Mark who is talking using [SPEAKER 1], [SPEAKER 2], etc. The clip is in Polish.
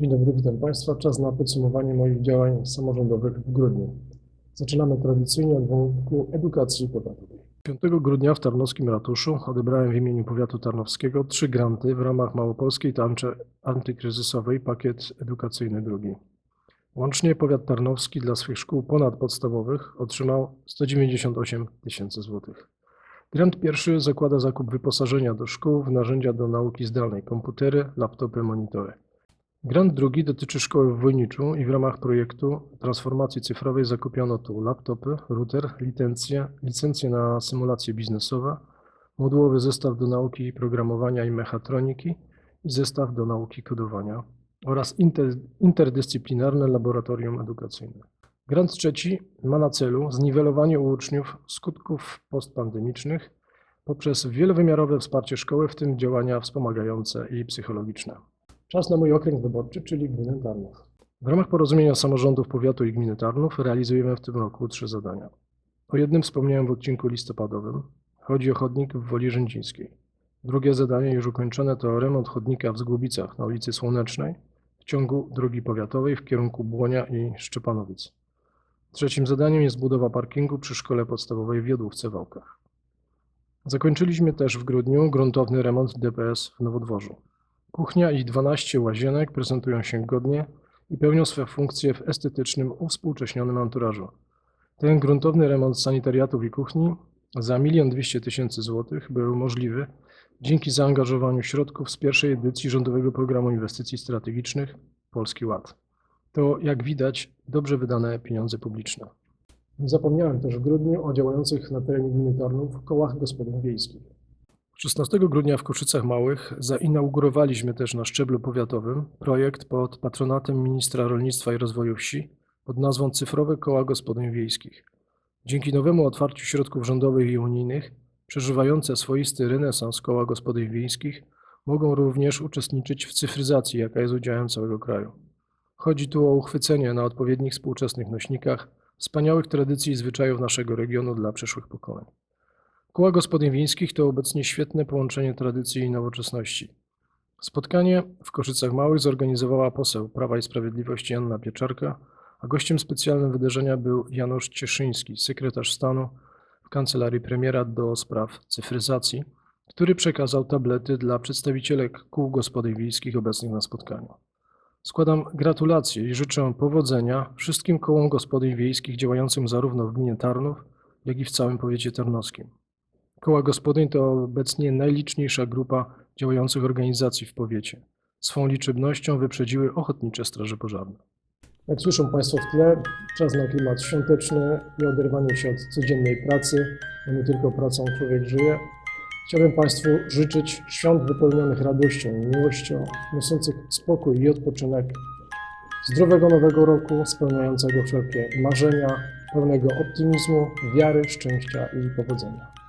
[SPEAKER 1] Dzień dobry, witam Państwa. Czas na podsumowanie moich działań samorządowych w grudniu. Zaczynamy tradycyjnie od wątku edukacji powiatowej. 5 grudnia w Tarnowskim Ratuszu odebrałem w imieniu powiatu tarnowskiego trzy granty w ramach Małopolskiej Tarczy Antykryzysowej Pakiet Edukacyjny II. Łącznie powiat tarnowski dla swych szkół ponadpodstawowych otrzymał 198 tysięcy złotych. Grant pierwszy zakłada zakup wyposażenia do szkół w narzędzia do nauki zdalnej, komputery, laptopy, monitory. Grant drugi dotyczy szkoły w Wojniczu i w ramach projektu transformacji cyfrowej zakupiono tu laptopy, router, licencje, licencje na symulacje biznesowe, modułowy zestaw do nauki programowania i mechatroniki i zestaw do nauki kodowania oraz inter, interdyscyplinarne laboratorium edukacyjne. Grant trzeci ma na celu zniwelowanie u uczniów skutków postpandemicznych poprzez wielowymiarowe wsparcie szkoły, w tym działania wspomagające i psychologiczne. Czas na mój okręg wyborczy, czyli gminę Tarnów. W ramach porozumienia samorządów powiatu i gminy Tarnów realizujemy w tym roku trzy zadania. O jednym wspomniałem w odcinku listopadowym. Chodzi o chodnik w Woli Rzędzińskiej. Drugie zadanie już ukończone to remont chodnika w Zgłubicach na ulicy Słonecznej w ciągu drogi powiatowej w kierunku Błonia i Szczepanowic. Trzecim zadaniem jest budowa parkingu przy szkole podstawowej w Jodłówce Wałkach. Zakończyliśmy też w grudniu gruntowny remont DPS w Nowodworzu. Kuchnia i 12 łazienek prezentują się godnie i pełnią swe funkcje w estetycznym, uwspółcześnionym anturażu. Ten gruntowny remont sanitariatów i kuchni za 1 200 tysięcy złotych był możliwy dzięki zaangażowaniu środków z pierwszej edycji Rządowego Programu Inwestycji Strategicznych Polski Ład. To, jak widać, dobrze wydane pieniądze publiczne. Zapomniałem też w grudniu o działających na terenie gminy Tarnów kołach gospodyń wiejskich. 16 grudnia w Koszycach Małych zainaugurowaliśmy też na szczeblu powiatowym projekt pod patronatem ministra rolnictwa i rozwoju wsi pod nazwą Cyfrowe Koła Gospodyń Wiejskich. Dzięki nowemu otwarciu środków rządowych i unijnych, przeżywające swoisty renesans koła gospodyń wiejskich mogą również uczestniczyć w cyfryzacji, jaka jest udziałem całego kraju. Chodzi tu o uchwycenie na odpowiednich współczesnych nośnikach wspaniałych tradycji i zwyczajów naszego regionu dla przyszłych pokoleń. Koła gospodyń wiejskich to obecnie świetne połączenie tradycji i nowoczesności. Spotkanie w Koszycach Małych zorganizowała poseł Prawa i Sprawiedliwości Anna Pieczarka, a gościem specjalnym wydarzenia był Janusz Cieszyński, sekretarz stanu w Kancelarii Premiera do spraw cyfryzacji, który przekazał tablety dla przedstawicielek kół gospodyń wiejskich obecnych na spotkaniu. Składam gratulacje i życzę powodzenia wszystkim kołom gospodyń wiejskich działającym zarówno w gminie Tarnów, jak i w całym powiecie tarnowskim. Koła gospodyń to obecnie najliczniejsza grupa działających organizacji w powiecie. Swą liczebnością wyprzedziły ochotnicze straże pożarne. Jak słyszą Państwo w tle, czas na klimat świąteczny i oderwanie się od codziennej pracy, bo nie tylko pracą człowiek żyje. Chciałbym Państwu życzyć świąt wypełnionych radością i miłością, niosących spokój i odpoczynek, zdrowego nowego roku, spełniającego wszelkie marzenia, pełnego optymizmu, wiary, szczęścia i powodzenia.